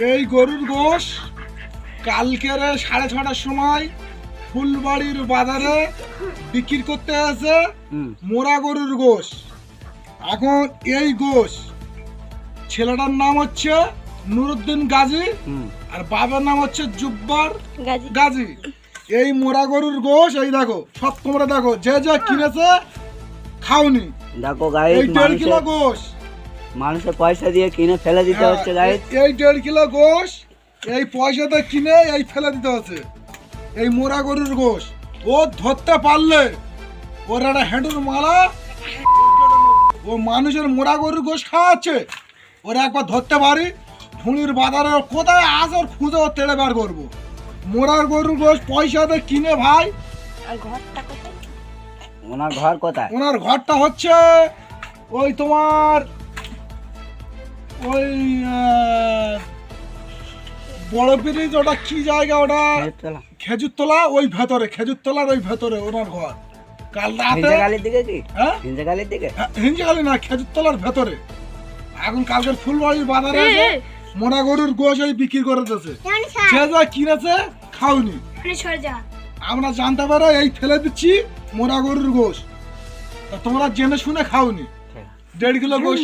এই গরুর গোশ কালকের সাড়ে ছটার সময় ফুলবাড়ির বাজারে বিক্রি করতে আছে মোরা গরুর গোশ। এখন এই গোশ ছেলেটার নাম হচ্ছে নুরুদ্দিন গাজী আর বাবার নাম হচ্ছে জুব্বার গাজী। গাজী। এই মোরা গরুর গোশ এই দেখো সব তোমরা দেখো যে যা কিনেছে খাওনি। দেখো গাইড এই দেড় কিলো মানুষের গোশ। মানুষের পয়সা দিয়ে কিনে ফেলে দিতে হচ্ছে এই- দেড় কিলো গোশ এই পয়সাতে কিনে এই ফেলে দিতে হচ্ছে। এই মোরা গরুর গোশ ও ধরতে পারলে ওর একটা হ্যাঁডুর মালা ও মানুষের মোরা গরুর গোশ খাওয়াচ্ছে। ওরা একবার ধরতে পারি ভুঁড়ির বাজারে ও কোথায় আস ওর খুঁজে ওর তেড়ে বার করব। মোরার গরুর গোশ পয়সাতে কিনে ভাই। আর ঘরটা কোথায়? ওনার ঘর কোথায়? ওনার ঘরটা হচ্ছে ওই তোমার ওই বড় ব্রিজ ওটা কি জায়গা ওটা? খেজুরতলা। ওই ভেতরে খেজুরতলার ওই ভেতরে ওনার ঘর। কাল রাতে হিঞ্জাগালির দিকে কি? হ্যাঁ? হিঞ্জাগালির দিকে? হিঞ্জিখালি না খেজুরতলার ভেতরে। এখন কালকের ফুলবাড়ির বাজারে এসে মোনা গরুর গোশ ওই বিক্রি করে দিতেছে সে যা কিনেছে খাওনি। আমরা জানতে পারো এই ফেলে দিচ্ছি মোরা গরুর গোশ। তোমরা জেনে শুনে খাওনি। দেড় কিলো গোশ